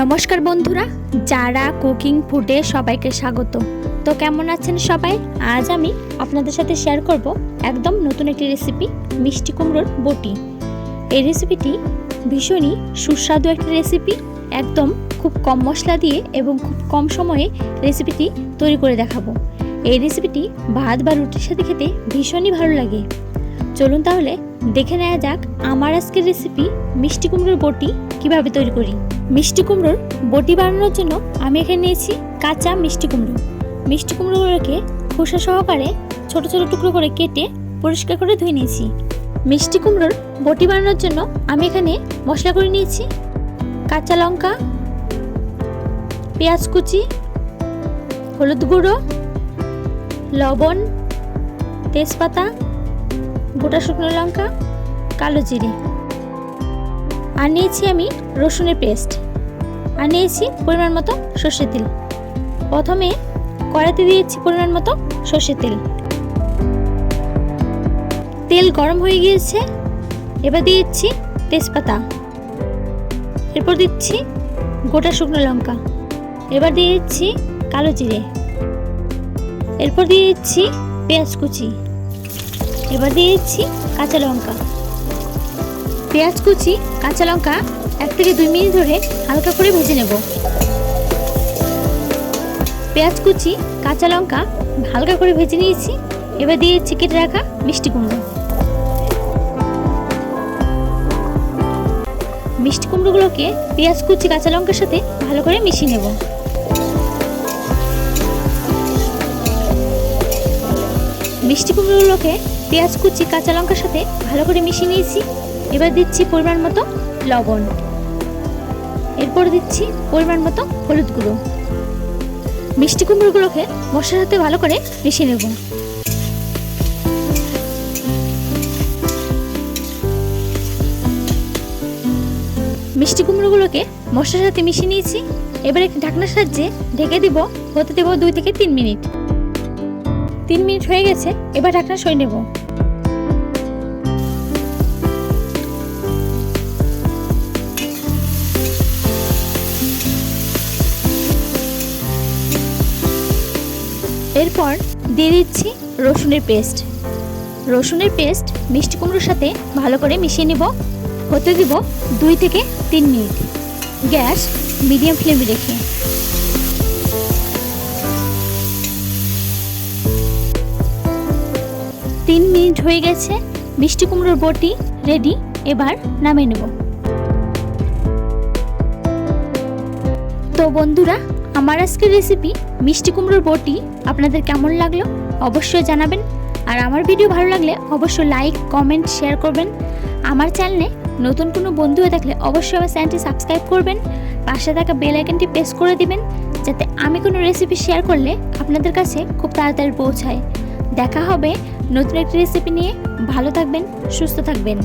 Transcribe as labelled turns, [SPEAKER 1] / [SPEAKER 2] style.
[SPEAKER 1] নমস্কার বন্ধুরা, যারা কুকিং ফুডে সবাইকে স্বাগত। তো কেমন আছেন সবাই? আজ আমি আপনাদের সাথে শেয়ার করব একদম নতুন একটি রেসিপি মিষ্টি কুমড়োর বটি। এই রেসিপিটি ভীষণই সুস্বাদু একটি রেসিপি একদম খুব কম মশলা দিয়ে এবং খুব কম সময়ে রেসিপিটি তৈরি করে দেখাবো। এই রেসিপিটি ভাত বা রুটির সাথে খেতে ভীষণই ভালো লাগে। চলুন তাহলে দেখে নেওয়া যাক আমার আজকের রেসিপি মিষ্টি কুমড়োর বটি কীভাবে তৈরি করি। মিষ্টি কুমড়োর বটি বানানোর জন্য আমি এখানে নিয়েছি কাঁচা মিষ্টি কুমড়ো। মিষ্টি কুমড়োগুলোকে খোসা সহকারে ছোট ছোট টুকরো করে কেটে পরিষ্কার করে ধুয়ে নিয়েছি। মিষ্টি কুমড়োর বটি বানানোর জন্য আমি এখানে মশলা করে নিয়েছি কাঁচা লঙ্কা, পেঁয়াজ কুচি, হলুদ গুঁড়ো, লবণ, তেজপাতা, গোটা শুকনো লঙ্কা, কালো জিরে। আর নিয়েছি আমি রসুনের পেস্ট। আর নিয়েছি পরিমাণ মতো সর্ষের তেল। প্রথমে কড়াইতে দিয়েছি পরিমাণ মতো সর্ষের তেল। তেল গরম হয়ে গিয়েছে। এবার দিয়েছি তেজপাতা। এরপর দিচ্ছি গোটা শুকনো লঙ্কা। এবার দিয়ে দিচ্ছি কালো জিরে। এরপর দিয়ে দিচ্ছি পেঁয়াজ কুচি। এবার দিয়ে দিচ্ছি কাঁচা লঙ্কা। পেঁয়াজ কুচি, কাঁচা লঙ্কা, এক থেকে দুই মিনিট ধরে হালকা করে ভেজে নেব। পেঁয়াজ কুচি, কাঁচা লঙ্কা হালকা করে ভেজে নিয়েছি। এবার দিয়ে কেটে রাখা মিষ্টি কুমড়ো। মিষ্টি কুমড়োগুলোকে পেঁয়াজ কুচি, কাঁচা লঙ্কার সাথে ভালো করে মিশিয়ে নেব। মিষ্টি কুমড়োগুলোকে পেঁয়াজ কুচি, কাঁচা লঙ্কার সাথে ভালো করে মিশিয়ে নিয়েছি। এবার দিচ্ছি পরিমাণ মতো লবণ। এরপর দিচ্ছি পরিমাণ মতো হলুদ গুঁড়ো। মিষ্টি কুমড়োগুলোকে মশলার সাথে ভালো করে মিশিয়ে নেব। মিষ্টি কুমড়োগুলোকে মশলার সাথে মিশিয়ে নিয়েছি। এবার একটি ঢাকনার সাহায্যে ঢেকে দিব, হতে দেব দুই থেকে তিন মিনিট। তিন মিনিট হয়ে গেছে, এবার ঢাকনা সই নেব। এরপর দিয়ে দিচ্ছি রসুনের পেস্ট। রসুনের পেস্ট মিষ্টি কুমড়োর সাথে ভালো করে মিশিয়ে নেব। হতে দিব দুই থেকে তিন মিনিট। গ্যাস মিডিয়াম ফ্লেমে রেখে। তিন মিনিট হয়ে গেছে, মিষ্টি কুমড়োর বটি রেডি, এবার নামিয়ে নেব। তো বন্ধুরা আমার আজকের রেসিপি মিষ্টি কুমড়োর বটি আপনাদের কেমন লাগল অবশ্যই জানাবেন। আর আমার ভিডিও ভালো লাগলে অবশ্যই লাইক কমেন্ট শেয়ার করবেন। আমার চ্যানেলে নতুন কোনো বন্ধু হয়ে থাকলে অবশ্যই আমার চ্যানেলটি সাবস্ক্রাইব করবেন। পাশে থাকা বেল আইকনটি প্রেস করে দিবেন, যাতে আমি কোনো রেসিপি শেয়ার করলে আপনাদের কাছে খুব তাড়াতাড়ি পৌঁছায়। দেখা হবে নতুন একটি রেসিপি নিয়ে। ভালো থাকবেন, সুস্থ থাকবেন।